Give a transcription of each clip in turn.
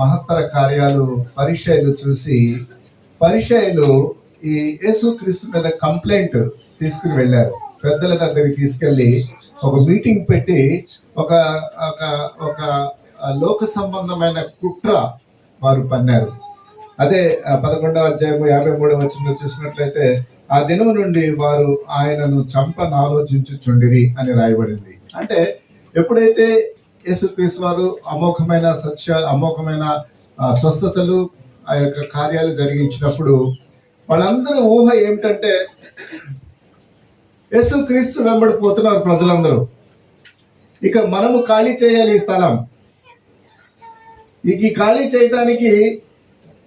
మహత్తర కార్యాలు పరిచయలు చూసి పరిచయలు ఈ యేసుక్రీస్తు మీద కంప్లైంట్ తీసుకుని వెళ్ళారు. పెద్దల దగ్గరికి తీసుకెళ్ళి ఒక మీటింగ్ పెట్టి ఒక ఒక ఒక లోక సంబంధమైన కుట్ర వారు పన్నారు. అదే పదకొండవ అధ్యాయము యాభై మూడవ వచ్చిన చూసినట్లయితే ఆ దినం నుండి వారు ఆయనను చంపను ఆలోచించుచుండిరి అని రాయబడింది. అంటే ఎప్పుడైతే యేసుక్రీస్తు వారు అమోఘమైన సత్య అమోఘమైన స్వస్థతలు ఆ యొక్క కార్యాలు జరిగించినప్పుడు వాళ్ళందరూ ఊహ ఏమిటంటే యేసుక్రీస్తు వెంబడిపోతున్నారు ప్రజలందరూ. ఇక మనము ఖాళీ చేయాలి ఈ స్థలం. ఇక ఈ ఖాళీ చేయడానికి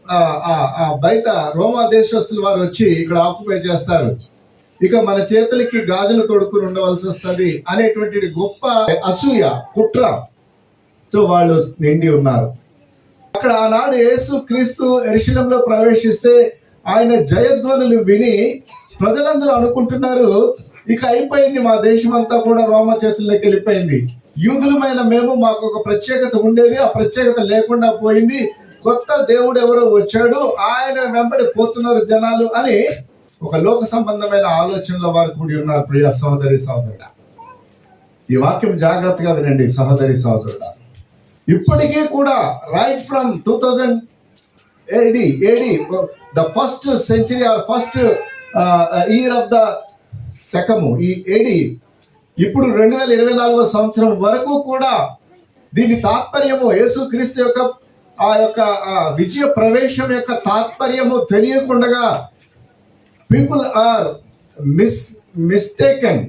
ఆ, ఆ, ఆ బయట రోమా దేశస్తులు వారు వచ్చి ఇక్కడ ఆక్యుపై చేస్తారు. ఇక మన చేతులకి గాజులు తొడుక్కుని ఉండవలసి వస్తుంది అనేటువంటి గొప్ప అసూయ కుట్ర. తో వాళ్ళు నిండి ఉన్నారు. అక్కడ ఆనాడు యేసు క్రీస్తు ఎరుశలంలో ప్రవేశిస్తే ఆయన జయధ్వనులు విని ప్రజలందరూ అనుకుంటున్నారు ఇక అయిపోయింది మా దేశం అంతా కూడా రోమ చేతుల్లోకి వెళ్ళిపోయింది. యూదులమైన మేము మాకు ఒక ప్రత్యేకత ఉండేది ఆ ప్రత్యేకత లేకుండా పోయింది. కొత్త దేవుడు ఎవరో వచ్చాడు ఆయన వెంబడి పోతున్నారు జనాలు అని ఒక లోక సంబంధమైన ఆలోచనలో వారు కూడి ఉన్నారు. ప్రియ సహోదరి సహోదరుడా ఈ వాక్యం జాగ్రత్తగా వినండి సహోదరి సహోదరుడా. ఇప్పటికీ కూడా right from two thousand AD AD the first century or first year of the శకము ఈ ఏడి ఇప్పుడు రెండు వేల ఇరవై నాలుగో సంవత్సరం వరకు కూడా దీని తాత్పర్యము యేసుక్రీస్తు యొక్క ఆ యొక్క విజయ ప్రవేశం యొక్క తాత్పర్యము తెలియకుండగా పీపుల్ ఆర్ మిస్ మిస్టేకన్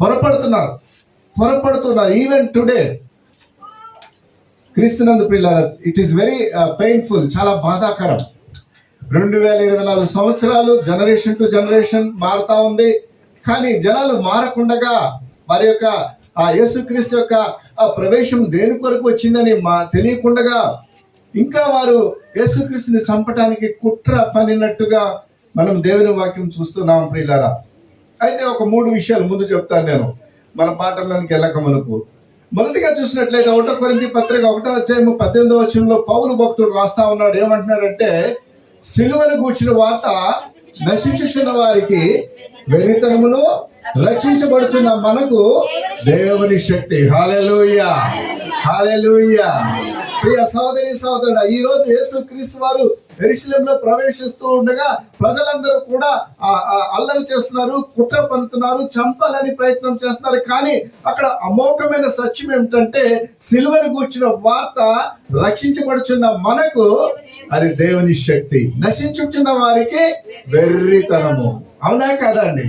పొరపడుతున్నారు పొరపడుతున్నారు. ఈవెన్ టుడే క్రీస్తునందు పిల్లల ఇట్ ఈస్ వెరీ పెయిన్ఫుల్ చాలా బాధాకరం. రెండు వేల ఇరవై నాలుగు సంవత్సరాలు జనరేషన్ టు జనరేషన్ మారుతా ఉంది. కానీ జనాలు మారకుండగా వారి యొక్క ఆ యేసుక్రీస్తు యొక్క ఆ ప్రవేశం దేని కొరకు వచ్చిందని మా తెలియకుండగా ఇంకా వారు యేసుక్రీస్తుని చంపటానికి కుట్ర పనినట్టుగా మనం దేవుని వాక్యం చూస్తున్నాం ప్రియులారా. అయితే ఒక మూడు విషయాలు ముందు చెప్తాను నేను. మన పాటల్లోనికి వెళ్ళక మనకు మొదటిగా చూసినట్లయితే ఒకటో కొరింథీ పత్రిక ఒకటో అధ్యాయము పద్దెనిమిదో వచనంలో పౌరు భక్తుడు రాస్తా ఉన్నాడు. ఏమంటున్నాడంటే సిలువను కూర్చున్న వార్త నశించుచున్న వారికి వెరితనమును రక్షించబడుచున్న మనకు దేవుని శక్తి. హాలెలూయ హాలెలూయ ప్రియ సహోదరి సహోదరుడు ఈ రోజు యేసు క్రీస్తు వారు ఎరుశలేంలో ప్రవేశిస్తూ ఉండగా ప్రజలందరూ కూడా అల్లరి చేస్తున్నారు కుట్ర పంతున్నారు చంపాలని ప్రయత్నం చేస్తున్నారు. కానీ అక్కడ అమోఘమైన సత్యం ఏమిటంటే సిలువను కూర్చున్న వార్త రక్షించబడుచున్న మనకు అది దేవుని శక్తి. నశించుచున్న వారికి వెర్రితనము. అవునా కదా అండి?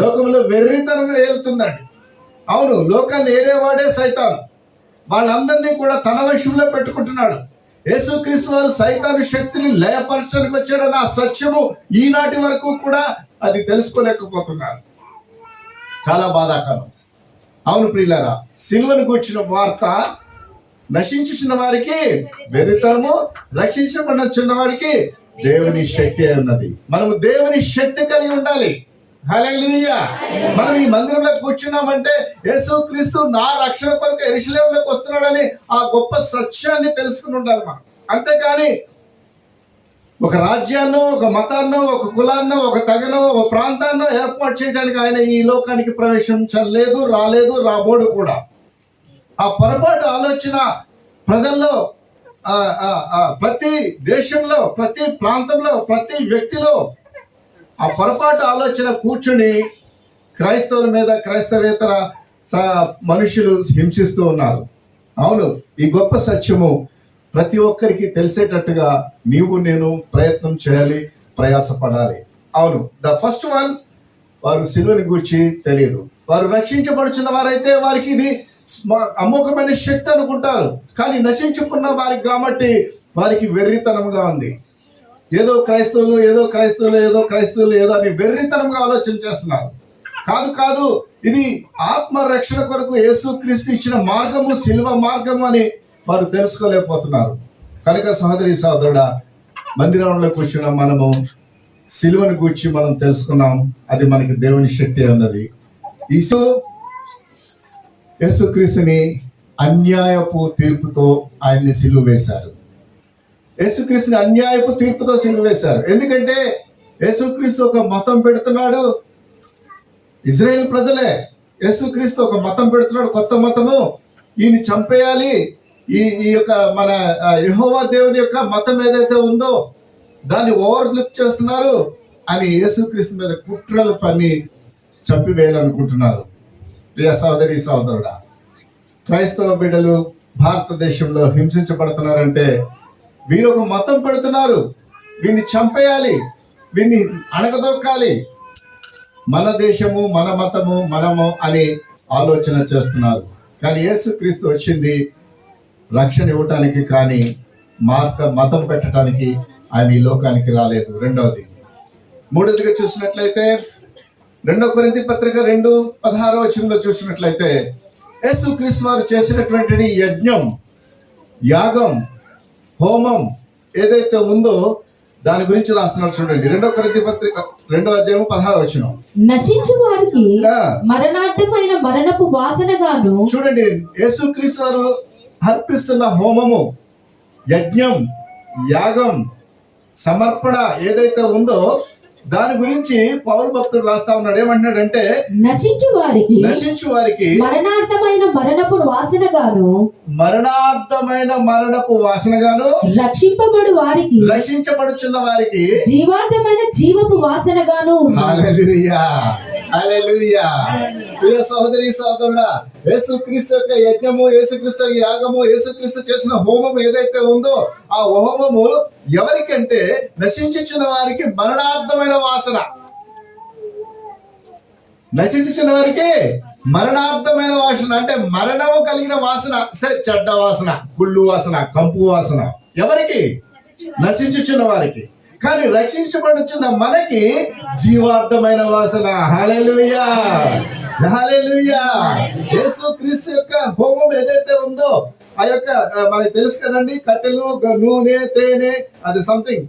లోకంలో వెర్రితనం ఏలుతుందండి అవును లోకాన్ని ఏరేవాడే సైతాన్. వాళ్ళందరినీ కూడా తన వశంలో పెట్టుకుంటున్నాడు. యేసుక్రీస్తు వారు సైతాను శక్తిని లయపరచడానికి వచ్చాడన్న ఆ సత్యము ఈనాటి వరకు కూడా అది తెలుసుకోలేకపోతున్నారు. చాలా బాధాకరం. అవును ప్రియులారా సిల్వను కూర్చిన వార్త నశించుచున్న వారికి వెరితనము రక్షించబడిన వారికి దేవుని శక్తి ఉన్నది. మనము దేవుని శక్తి కలిగి ఉండాలి. మనం ఈ మందిరంలో కూర్చున్నామంటే యేసు క్రీస్తు నా రక్షణ కొరకు ఎరుశలేంలోకి వస్తున్నాడని ఆ గొప్ప సత్యాన్ని తెలుసుకుని ఉండాలి మనం. అంతేకాని ఒక రాజ్యాన్నో ఒక మతాన్నో ఒక కులాన్నో ఒక తగనో ఒక ప్రాంతాన్నో ఏర్పాటు చేయడానికి ఆయన ఈ లోకానికి ప్రవేశించలేదు రాలేదు రాబోడు కూడా. ఆ పొరపాటు ఆలోచన ప్రజల్లో ప్రతి దేశంలో ప్రతి ప్రాంతంలో ప్రతి వ్యక్తిలో ఆ పొరపాటు ఆలోచన కూర్చుని క్రైస్తవుల మీద క్రైస్తవేతర స- మనుషులు హింసిస్తూ ఉన్నారు. అవును ఈ గొప్ప సత్యము ప్రతి ఒక్కరికి తెలిసేటట్టుగా నీవు నేను ప్రయత్నం చేయాలి ప్రయాసపడాలి. అవును ద ఫస్ట్ వన్ వారు సిలువని గురించి తెలియదు. వారు రక్షించబడుచున్న వారైతే వారికి ఇది స్మ- అమోఘమైన శక్తి అనుకుంటారు. కానీ నశించుకున్న వారికి కాబట్టి వారికి వెర్రితనంగా ఉంది. ఏదో క్రైస్తవులు ఏదో క్రైస్తవులు ఏదో క్రైస్తవులు ఏదో అని వెర్రితనంగా ఆలోచన చేస్తున్నారు. కాదు కాదు ఇది ఆత్మ రక్షణ కొరకు యేసుక్రీస్తు ఇచ్చిన మార్గము శిల్వ మార్గము అని వారు తెలుసుకోలేకపోతున్నారు. కనుక సహోదరి సహోదరుడా మందిరంలో కూర్చున్న మనము సిలువను గూర్చి మనం తెలుసుకున్నాం. అది మనకి దేవుని శక్తి ఉన్నది ఈసో యేసుక్రీస్తుని అన్యాయపు తీర్పుతో ఆయన్ని సిలువ వేశారు. యేసుక్రీస్తుని అన్యాయపు తీర్పుతో సిలువేశారు. ఎందుకంటే యేసుక్రీస్తు ఒక మతం పెడుతున్నాడు. ఇజ్రాయెల్ ప్రజలే యేసుక్రీస్తు ఒక మతం పెడుతున్నాడు. కొత్త మతము. ఈయన చంపేయాలి. ఈ ఈ యొక్క మన యహోవా దేవుని యొక్క మతం ఏదైతే ఉందో దాన్ని ఓవర్లుక్ చేస్తున్నారు అని యేసుక్రీస్తు మీద కుట్రలు పని చంపివేయాలనుకుంటున్నారు. ప్రియ సోదరి సోదరుడా క్రైస్తవ బిడ్డలు భారతదేశంలో హింసించబడుతున్నారంటే వీరు ఒక మతం పెడుతున్నారు. వీరిని చంపేయాలి. వీరిని అణగదొక్కాలి. మన దేశము మన మతము మనము అని ఆలోచన చేస్తున్నారు. కానీ యేసుక్రీస్తు వచ్చింది రక్షణ ఇవ్వటానికి కానీ మార్త మతం పెట్టడానికి ఆయన ఈ లోకానికి రాలేదు. రెండవది. మూడవదిగా చూసినట్లయితే రెండో కొరింతి పత్రిక రెండు పదహారో వచనంలో చూసినట్లయితే యేసుక్రీస్తు వారు చేసినటువంటి యజ్ఞం యాగం హోమం ఏదైతే ఉందో దాని గురించి రాస్తున్నారు చూడండి. రెండో కొరింథీ పత్రిక రెండో అధ్యాయం పదహారు వచనం. నశించు వారికి మరణార్థమైన మరణపు వాసనగాను చూడండి యేసుక్రీస్తు వారు అర్పిస్తున్న హోమము యజ్ఞం యాగం సమర్పణ ఏదైతే ఉందో దాని గురించి పౌరు భక్తుడు రాస్తా ఉన్నాడు ఏమంటున్నాడంటే నశించు వారికి నశించు వారికి మరణార్థమైన మరణపు వాసనగాను మరణార్థమైన మరణపు వాసనగాను రక్షింపబడు వారికి రక్షించబడుచున్న వారికి జీవార్థమైన జీవపు వాసనగాను ఉంది. ప్రియ సహోదరి సహోదరుడా యేసుక్రీస్తు యొక్క యజ్ఞము యేసుక్రీస్తు యాగము యేసుక్రీస్తు చేసిన హోమం ఏదైతే ఉందో ఆ హోమము ఎవరికంటే నశించుచున్న వారికి మరణార్థమైన వాసన. నశించుచున్న వారికి మరణార్థమైన వాసన. అంటే మరణము కలిగిన వాసన. చెడ్డ వాసన గుళ్ళు వాసన కంపు వాసన. ఎవరికి? నశించుచున్న వారికి. కానీ రక్షించబడుచున్న మనకి జీవార్థమైన వాసన. హల్లెలూయా. హల్లెలూయా. యేసు క్రీస్తు యొక్క హోమం ఏదైతే ఉందో ఆ యొక్క మనకి తెలుసు కదండి కట్టెలు నూనె తేనె అది సంథింగ్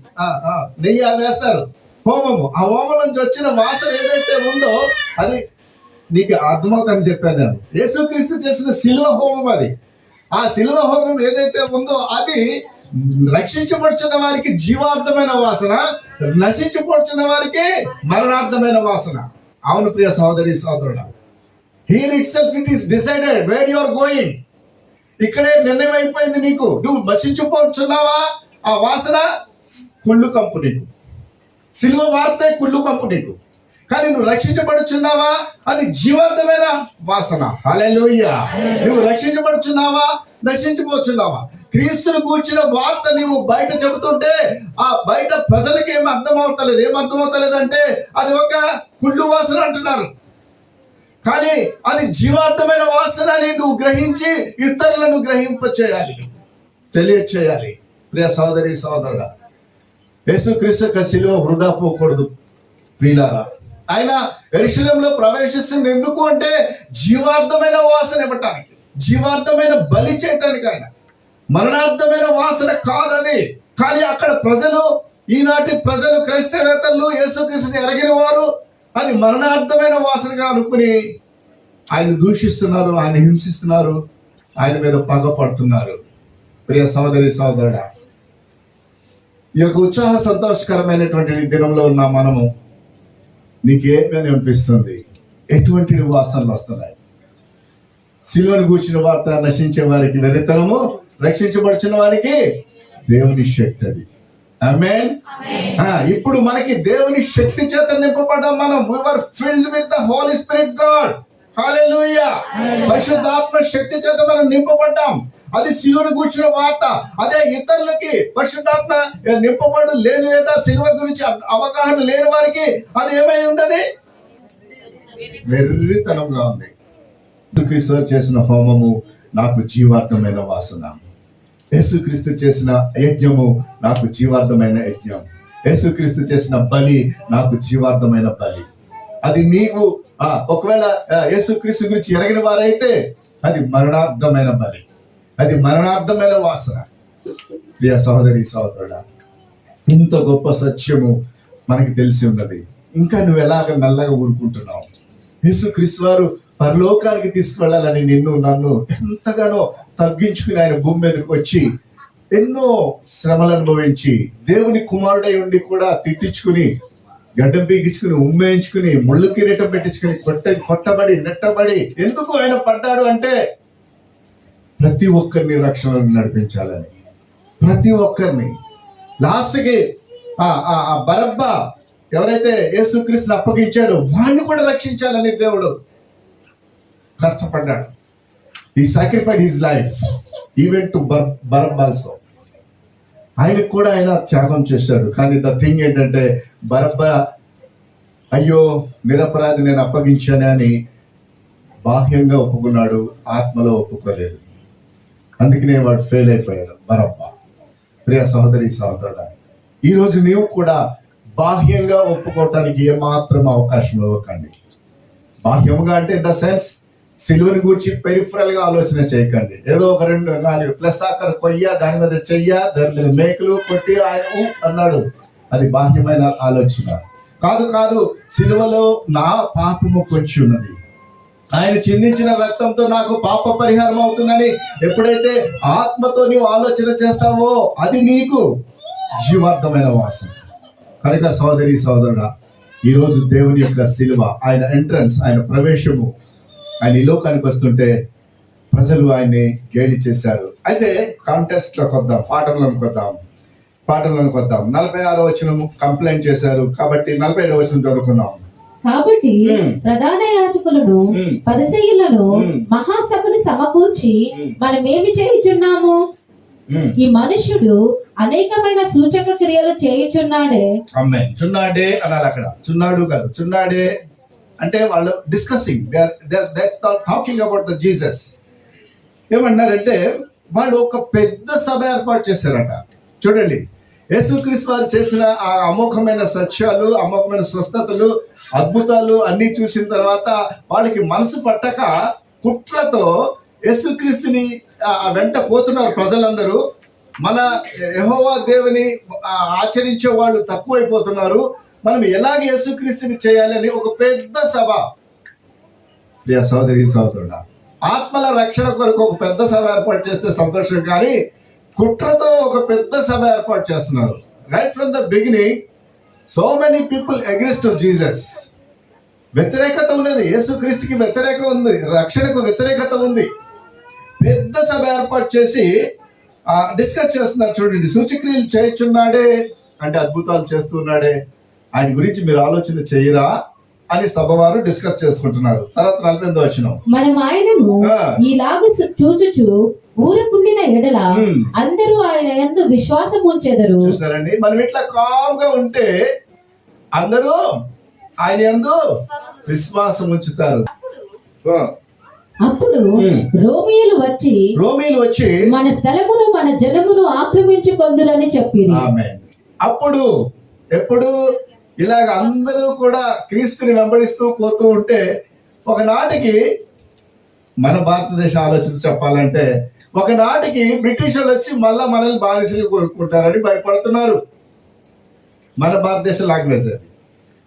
నెయ్యి వేస్తారు. హోమము. ఆ హోమం నుంచి వచ్చిన వాసన ఏదైతే ఉందో అది నీకు అర్థమవుతుందని చెప్పాను నేను. యేసుక్రీస్తు చేసిన శిల్వ హోమం అది. ఆ శిల్వ హోమం ఏదైతే ఉందో అది రక్షించబడుచున్న వారికి జీవార్థమైన వాసన నశించబడుచున్న వారికి మరణార్థమైన వాసన. అవును ప్రియ సహోదరి సహోదరుడు. Here itself it is decided where you are going ఇక్కడే నిర్ణయం అయిపోయింది నీకు. నువ్వు నశించిపోతున్నావా ఆ వాసన కుళ్ళు కంపు నీకు. సిల్వ వార్తే కుళ్ళు కంపు నీకు. కానీ నువ్వు రక్షించబడుచున్నావా? అది జీవార్థమైన వాసన. అలెలోయ నువ్వు రక్షించబడుచున్నావా? నశించిపోతున్నావా క్రీస్తుని కూర్చిన వార్త నీవు బయట చెబుతుంటే ఆ బయట ప్రజలకి ఏం అర్థం అవుతలేదు ఏం అర్థం అంటే అది ఒక కుళ్ళు వాసన అంటున్నారు. కానీ అది జీవార్థమైన వాసన అని నువ్వు గ్రహించి ఇతరులను గ్రహింప చేయాలి తెలియచేయాలి. ప్రియ సోదరి సోదరుడా యేసుక్రీస్తు కసిలో వృధా పోకూడదు. ప్రియులారా ఆయన ఎరుశలంలో ప్రవేశిస్తుంది. ఎందుకు అంటే జీవార్థమైన వాసన ఇవ్వటానికి జీవార్థమైన బలి చేయటానికి ఆయన. మరణార్థమైన వాసన కాదని. కానీ అక్కడ ప్రజలు ఈనాటి ప్రజలు క్రైస్తవేతలు యేసుక్రీస్తుని ఎరగిన వారు అది మరణార్థమైన వాసనగా అనుకుని ఆయన దూషిస్తున్నారు ఆయన హింసిస్తున్నారు ఆయన మీద పగపడుతున్నారు ప్రియ సోదరి సోదరుడా ఈ యొక్క ఉత్సాహ సంతోషకరమైనటువంటి దినంలో ఉన్న మనము నీకేమని అనిపిస్తుంది ఎటువంటి వాసనలు వస్తున్నాయి? శిలువను కూర్చిన వార్త నశించే వారికి వెరితనము రక్షించబడుచున్న వారికి దేవుని శక్తి అది. ఆమేన్ ఆ, ఇప్పుడు మనకి దేవుని శక్తి చేత నింపబడ్డాం మనం. We are filled with the holy spirit God పరిశుద్ధాత్మ శక్తి చేత మనం నింపబడ్డాం. అది శిలువను కూర్చున్న వార్త. అదే ఇతరులకి పరిశుద్ధాత్మ నింపబడు లేని లేదా శిలువ గురించి అవగాహన లేని వారికి అది ఏమై ఉండదు వెర్రితనంగా ఉంది. యేసుక్రీస్తు చేసిన హోమము నాకు జీవార్థమైన వాసన. యేసుక్రీస్తు చేసిన యజ్ఞము నాకు జీవార్థమైన యజ్ఞం. యేసుక్రీస్తు చేసిన బలి నాకు జీవార్థమైన బలి. అది నీవు ఆ, ఒకవేళ ఆ, యేసుక్రీస్తు గురించి ఎరగిన వారైతే అది మరణార్థమైన బలి. అది మరణార్థమైన వాసన. ప్రియ సహోదరి సహోదరుడా ఇంత గొప్ప సత్యము మనకి తెలిసి ఉన్నది. ఇంకా నువ్వు ఎలాగ మెల్లగా ఊరుకుంటున్నావు? యేసుక్రీస్తు వారు పరలోకానికి తీసుకువెళ్ళాలని నిన్ను నన్ను ఎంతగానో తగ్గించుకుని ఆయన భూమి మీదకి వచ్చి ఎన్నో శ్రమలు అనుభవించి దేవుని కుమారుడై ఉండి కూడా తిట్టించుకుని గడ్డం పీకించుకుని ఉమ్మేయించుకుని ముళ్ళు కిరీటం పెట్టించుకుని కొట్ట కొట్టబడి నెట్టబడి ఎందుకు ఆయన పడ్డాడు అంటే ప్రతి ఒక్కరిని రక్షణను నడిపించాలని. ప్రతి ఒక్కరిని. లాస్ట్కి ఆ బరబ్బ ఎవరైతే యేసుక్రీస్తుని అప్పగించాడో వాడిని కూడా రక్షించాలని దేవుడు కష్టపడ్డాడు. ఈ sacrificed his life even to bar Barabbas also ఆయనకు కూడా ఆయన త్యాగం చేశాడు. కానీ ద థింగ్ ఏంటంటే బరబ్బ అయ్యో నిరపరాధి నేను అప్పగించానని అని బాహ్యంగా ఒప్పుకున్నాడు ఆత్మలో ఒప్పుకోలేదు. అందుకనే వాడు ఫెయిల్ అయిపోయాడు బరబ్బ. ప్రియ సహోదరి సహోదరుడు ఈరోజు నీవు కూడా బాహ్యంగా ఒప్పుకోవటానికి ఏమాత్రం అవకాశం ఇవ్వకండి. బాహ్యముగా అంటే ద సెన్స్ సిలువని గురించి పెరిఫరల్గా ఆలోచన చేయకండి. ఏదో ఒక రెండు నాలుగు ప్లస్ ఆకర్ కొయ్య దాని మీద చెయ్య దాని మీద మేకలు కొట్టి ఆయన అన్నాడు. అది బాహ్యమైన ఆలోచన. కాదు కాదు సిలువలో నా పాపము కొంచి ఉన్నది. ఆయన చిందించిన రక్తంతో నాకు పాప పరిహారం అవుతుందని ఎప్పుడైతే ఆత్మతో నీవు ఆలోచన చేస్తావో అది నీకు జీవార్థమైన వాసన. కనుక సోదరి సోదరుడా ఈరోజు దేవుని యొక్క సిలువ ఆయన ఎంట్రన్స్ ఆయన ప్రవేశము ఆయన ఈ లోకానికి వస్తుంటే ప్రజలు ఆయన్ని గేలి చేశారు. అయితే కాంటెస్ట్లోకి వద్దాం పాటల్లోకి వద్దాం. పాటల్లోకి వద్దాం. నలభై ఆరో వచనం కంప్లైంట్ చేశారు. కాబట్టి నలభై ఏడో వచనం చదువుకున్నాం కాబట్టి. ప్రధాన యాజకులను. పరిసయ్యులను మ్మ్. మహాసభను సమకూర్చి మ్మ్. మనమేమి చేయుచున్నాము. ఈ మనుష్యుడు అనేకమైన సూచక క్రియలు చేయుచున్నాడే. అమ్మాయి చున్నాడే అనాలి అక్కడ. చున్నాడు కాదు. చున్నాడే అంటే వాళ్ళు discussing talking about the Jesus ఏమన్నారంటే వాళ్ళు ఒక పెద్ద సభ ఏర్పాటు చేశారట. చూడండి. యేసుక్రీస్తు వారు చేసిన ఆ అమోఘమైన సత్యాలు అమోఘమైన స్వస్థతలు అద్భుతాలు అన్ని చూసిన తర్వాత వాళ్ళకి మనసు పట్టక కుట్రతో యేసుక్రీస్తుని ఆ, వెంట పోతున్నారు ప్రజలందరూ. మన యహోవా దేవుని ఆచరించే వాళ్ళు తక్కువైపోతున్నారు. మనం ఎలాగ యేసుక్రీస్తుని చేయాలని ఒక పెద్ద సభ. ప్రియ సోదరి సోదరుడా ఆత్మల రక్షణ కొరకు ఒక పెద్ద సభ ఏర్పాటు చేస్తే సంతోషం. కానీ కుట్రతో ఒక పెద్ద సభ ఏర్పాటు చేస్తున్నారు. Right from the beginning so many people against to Jesus వ్యతిరేకత ఉన్నది. యేసుక్రీస్తుకి వ్యతిరేక ఉంది. రక్షణకు వ్యతిరేకత ఉంది. పెద్ద సభ ఏర్పాటు చేసి డిస్కస్ చేస్తున్నారు. చూడండి సూచక్రియలు చేయుచున్నాడే అంటే అద్భుతాలు చేస్తున్నాడే. ఆయన గురించి మీరు ఆలోచన చేయరా? అని సభ వారు డిస్కస్ చేసుకుంటున్నారు. తర్వాత నలభై ఎనిమిది వచ్చిన మనం ఆయనను ఆ. ఈలాగు సు- చూచుచు ఊరకుండిన ఎడల. అందరూ ఆయన యందు విశ్వాసం ఉంచెదరు. చూస్తున్నారండి? మనం ఇట్లా కామ్గా ఉంటే అందరూ ఆయన యందు విశ్వాసం ఉంచుతారు. అప్పుడు. రోమియులు వచ్చి రోమీలు వచ్చి మన స్థలమును మన జనమును ఆక్రమించుకొందురని చెప్పిరి. ఆమె అప్పుడు ఎప్పుడు? ఇలాగ అందరూ కూడా క్రీస్తుని వెంబడిస్తూ పోతూ ఉంటే ఒకనాటికి మన భారతదేశ ఆలోచన చెప్పాలంటే ఒకనాటికి బ్రిటిష్ వాళ్ళు వచ్చి మళ్ళా మనల్ని బానిసలు కోరుకుంటారని భయపడుతున్నారు. మన భారతదేశ లాంగ్వేజ్ అది.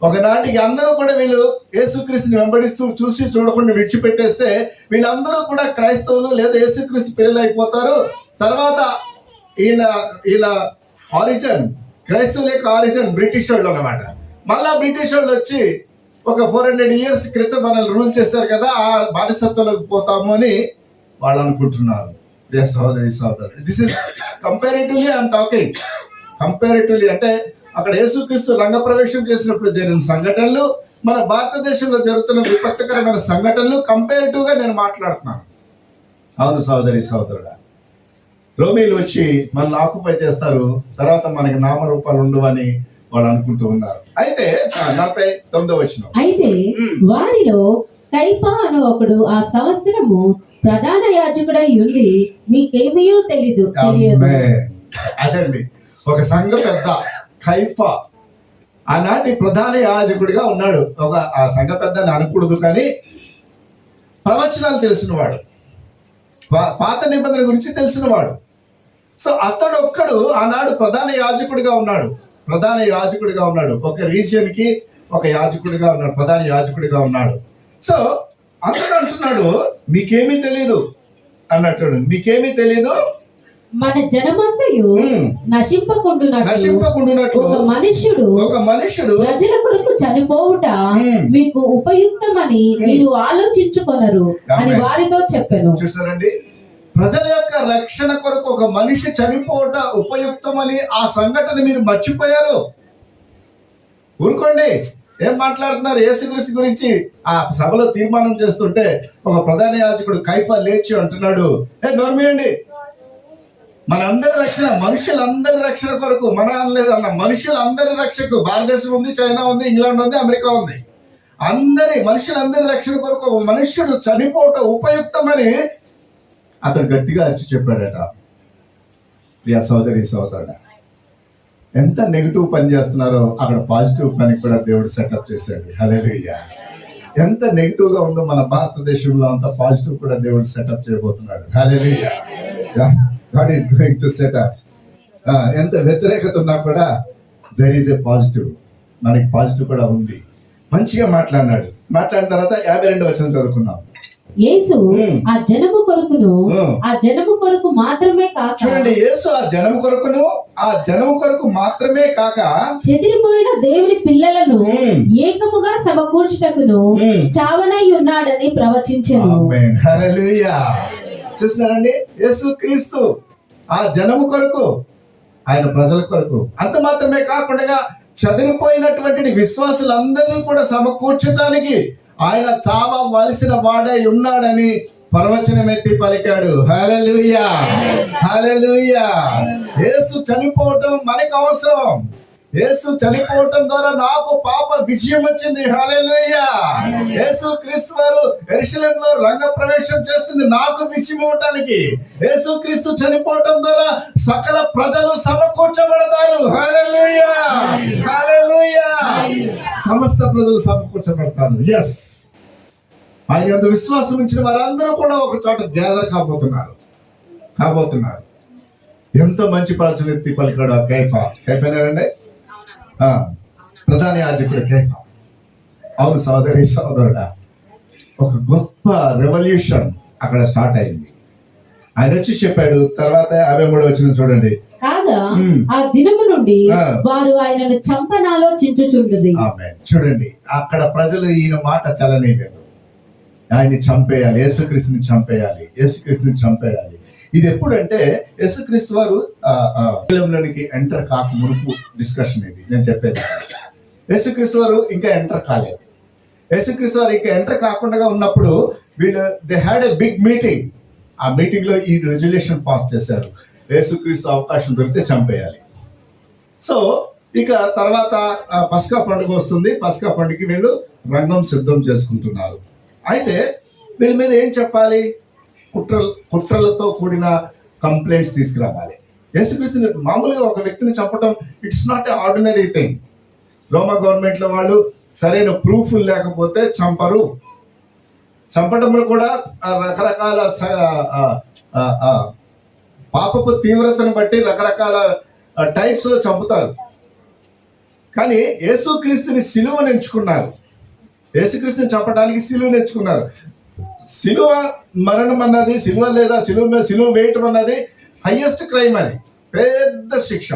ఒకనాటికి అందరూ కూడా వీళ్ళు యేసుక్రీస్తుని వెంబడిస్తూ చూసి చూడకుండా విడిచిపెట్టేస్తే వీళ్ళందరూ కూడా క్రైస్తవులు లేదా యేసుక్రీస్తు పిల్లలు అయిపోతారు తర్వాత వీళ్ళ వీళ్ళ ఆరిజిన్ క్రైస్తవుల యొక్క ఆరిజిన్ బ్రిటిష్ వాళ్ళు అన్నమాట. మళ్ళా బ్రిటిష్ వాళ్ళు వచ్చి ఒక ఫోర్ హండ్రెడ్ ఇయర్స్ క్రితం మనల్ని రూల్ చేశారు కదా ఆ బానిసత్వంలోకి పోతాము అని వాళ్ళు అనుకుంటున్నారు. ప్రియ సహోదరి సహోదరు this is comparatively I'm talking comparatively అంటే అక్కడ యేసుక్రీస్తు రంగప్రవేశం చేసినప్పుడు జరిగిన సంఘటనలు మన భారతదేశంలో జరుగుతున్న విపత్తికరమైన సంఘటనలు కంపారిటివ్గా నేను మాట్లాడుతున్నాను. అవును సహోదరి సహోదరుడా రోమీలు వచ్చి మనల్ని ఆక్యుపై చేస్తారు తర్వాత మనకి నామరూపాలు ఉండవని వాళ్ళు అనుకుంటూ ఉన్నారు. అయితే నలభై తొమ్మిదో వచ్చిన అయితే వారిలో కైపా అను ఒకడు ఆ సంవత్సరము ప్రధాన యాజకుడై ఉండి మీకేమీయో తెలీదు తెలియదు. అదండి. ఒక సంఘ పెద్ద కైఫా ఆనాటి ప్రధాన యాజకుడిగా ఉన్నాడు. ఒక ఆ సంఘ పెద్ద అని అనకూడదు కానీ ప్రవచనాలు తెలిసినవాడు. పా- పాత నిబంధన గురించి తెలిసినవాడు. సో అతడు ఒక్కడు ఆనాడు ప్రధాన యాజకుడిగా ఉన్నాడు. ప్రధాన యాజకుడిగా ఉన్నాడు. ఒక రీజియన్కి ఒక యాజకుడిగా ఉన్నాడు. ప్రధాన యాజకుడిగా ఉన్నాడు. సో అతడు అంటున్నాడు మీకేమీ తెలీదు. అన్నట్టు మీకేమీ తెలీదు? మన జనమంతయు ఉమ్. నశింపకుండునట్లు ఒక మనుష్యుడు ఒక మనుషుడు ప్రజల కొరకు చనిపోవుట ఉమ్. మీకు ఉపయుక్తమని మీరు ఆలోచించుకొనరు అని. వారితో చెప్పాను. చూస్తారండి. ప్రజల యొక్క రక్షణ కొరకు ఒక మనిషి చనిపోవట ఉపయుక్తమని ఆ సంఘటన మీరు మర్చిపోయారు? ఊరుకోండి. ఏం మాట్లాడుతున్నారు? యేసుక్రీస్తు గురించి ఆ సభలో తీర్మానం చేస్తుంటే ఒక ప్రధాన యాజకుడు కైఫా లేచి అంటున్నాడు. ఏ నోర్మేయండి. మనందరి రక్షణ మనుషులందరి రక్షణ కొరకు మన అనలేదన్న మనుషులందరి రక్షకు భారతదేశం ఉంది చైనా ఉంది ఇంగ్లాండ్ ఉంది అమెరికా ఉంది. అందరి మనుషులందరి రక్షణ కొరకు ఒక మనుష్యుడు చనిపోవటం ఉపయుక్తమని అతడు గట్టిగా అరిచి చెప్పాడట ప్రియా సోదరి సోదరుడ ఎంత నెగిటివ్ పని చేస్తున్నారో అక్కడ పాజిటివ్ పని కూడా దేవుడు సెటప్ చేశాడు. హల్లెలూయా. ఎంత నెగిటివ్గా ఉందో మన భారతదేశంలో అంత పాజిటివ్ కూడా దేవుడు సెటప్ చేయబోతున్నాడు. Hallelujah. God is going to set up ఎంత వ్యతిరేకత ఉన్నా కూడా దెర్ ఈజ్ ఎ పాజిటివ్. మనకి పాజిటివ్ కూడా ఉంది. మంచిగా మాట్లాడినాడు. మాట్లాడిన తర్వాత యాభై రెండు వచ్చిన చదువుకున్నాం. యేసు. ఆ జనము కొరకును. ఆ జనము కొరకు మాత్రమే కాక చూడండి యేసు ఆ జనం కొరకును ఆ జనం కొరకు మాత్రమే కాక చెదిరిపోయిన దేవుని పిల్లలను. ఏకముగా సమకూర్చుటకును. చావనై ఉన్నాడని ప్రవచించెను చూస్తున్నారండి యేసు క్రీస్తు ఆ జనము కొరకు ఆయన ప్రజల కొరకు అంత మాత్రమే కాకుండా చదిరిపోయినటువంటి విశ్వాసులందరినీ కూడా సమకూర్చడానికి ఆయన చావవలసిన వాడై ఉన్నాడని ప్రవచనం ఎత్తి పలికాడు. హల్లెలూయా! హల్లెలూయా! యేసు చనిపోవటం మనకు అవసరం. యేసు చనిపోవటం ద్వారా నాకు పాప విజయం వచ్చింది. హల్లెలూయా! యేసు క్రీస్తు వారు ఎరుషలేంలో రంగ ప్రవేశం చేస్తుంది నాకు విజయం ఇవ్వటానికి. యేసు క్రీస్తు చనిపోవటం ద్వారా సకల ప్రజలు సమకూర్చబడతారు. హల్లెలూయా! హల్లెలూయా! సమస్త ప్రజలు సమకూర్చబడతారు. ఎస్ ఆయన యందు విశ్వాసం ఇచ్చిన వారందరూ కూడా ఒక చోట గ్యాదర్ కాబోతున్నారు. కాబోతున్నారు. ఎంతో మంచి ప్రజలు ఎత్తి పలికాడు ఆ కైఫా. ప్రధాని ప్రధాన యాజకుడు కైఫా. అవును సోదరి సోదరుడా ఒక గొప్ప రెవల్యూషన్ అక్కడ స్టార్ట్ అయింది. ఆయన వచ్చి చెప్పాడు తర్వాత అవే కూడా వచ్చిన చూడండి. కాగా. ఆ దినము నుండి. వారు ఆయనను చంపనాలోచించుచుండది ఆమె చూడండి అక్కడ ప్రజలు ఈయన మాట చలనేలేదు ఆయన్ని చంపేయాలి యేసుక్రీస్తుని చంపేయాలి యేసుక్రీస్తుని చంపేయాలి. ఇది ఎప్పుడంటే యేసుక్రీస్తు వారు శిలంలోనికి ఎంటర్ కాక మునుపు డిస్కషన్ ఇది. నేను చెప్పేది. యేసుక్రీస్తు వారు ఇంకా ఎంటర్ కాలేదు. యేసుక్రీస్తు వారు ఇంకా ఎంటర్ కాకుండా ఉన్నప్పుడు వీళ్ళు they had a big meeting ఆ మీటింగ్లో ఈ రెజల్యూషన్ పాస్ చేశారు. యేసుక్రీస్తు అవకాశం దొరికితే చంపేయాలి. సో ఇక తర్వాత ఆ, పస్కా పండుగ వస్తుంది. పస్కా పండుగకి వీళ్ళు రంగం సిద్ధం చేసుకుంటున్నారు. అయితే వీళ్ళ మీద ఏం చెప్పాలి? కుట్ర కుట్రలతో కూడిన కంప్లైంట్స్ తీసుకురావాలి. యేసుక్రీస్తుని మామూలుగా ఒక వ్యక్తిని చంపటం it's not a ordinary thing. రోమా గవర్నమెంట్లో వాళ్ళు సరైన ప్రూఫ్లు లేకపోతే చంపరు. చంపడంలో కూడా రకరకాల స- పాపపు తీవ్రతను బట్టి రకరకాల టైప్స్లో చంపుతారు. కానీ యేసుక్రీస్తుని సిలువను ఎంచుకున్నారు. యేసుక్రీస్తుని చంపడానికి సిలువను ఎంచుకున్నారు. సిలువ మరణం అన్నది సిలువ లేదా సిలువ సిలువ వేయటం అన్నది హయ్యెస్ట్ క్రైమ్ అది. పెద్ద శిక్ష.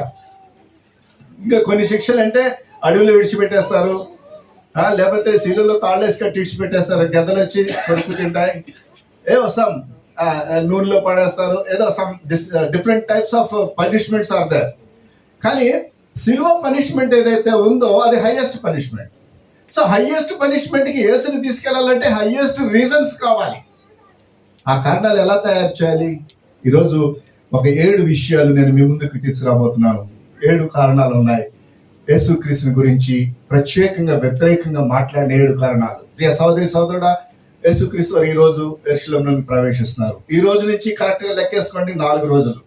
ఇంకా కొన్ని శిక్షలు అంటే అడవిలో విడిచిపెట్టేస్తారు. లేకపోతే శిలువలో తాళ్ళేసి కట్టి విడిచిపెట్టేస్తారు. గద్దలు వచ్చి కొడుకు తింటాయి. ఏ వస్తాం? నూనెలో పడేస్తారు. ఏదో some different types of punishments are there కానీ సిల్వ పనిష్మెంట్ ఏదైతే ఉందో అది హైయెస్ట్ పనిష్మెంట్ సో హైయెస్ట్ పనిష్మెంట్కి ఏసుని తీసుకెళ్ళాలంటే హైయెస్ట్ రీజన్స్ కావాలి. ఆ కారణాలు ఎలా తయారు చేయాలి? ఈరోజు ఒక ఏడు విషయాలు నేను మీ ముందుకు తీసుకురాబోతున్నాను. ఏడు కారణాలు ఉన్నాయి. యేసుక్రీస్తుని గురించి ప్రత్యేకంగా వ్యతిరేకంగా మాట్లాడిన ఏడు కారణాలు. ప్రియ సోదరి సోదరుడా యేసుక్రీస్తు వారు ఈ రోజు ఎరుశలంలోకి ప్రవేశిస్తున్నారు. ఈ రోజు నుంచి కరెక్ట్గా లెక్కేసుకోండి నాలుగు రోజులు.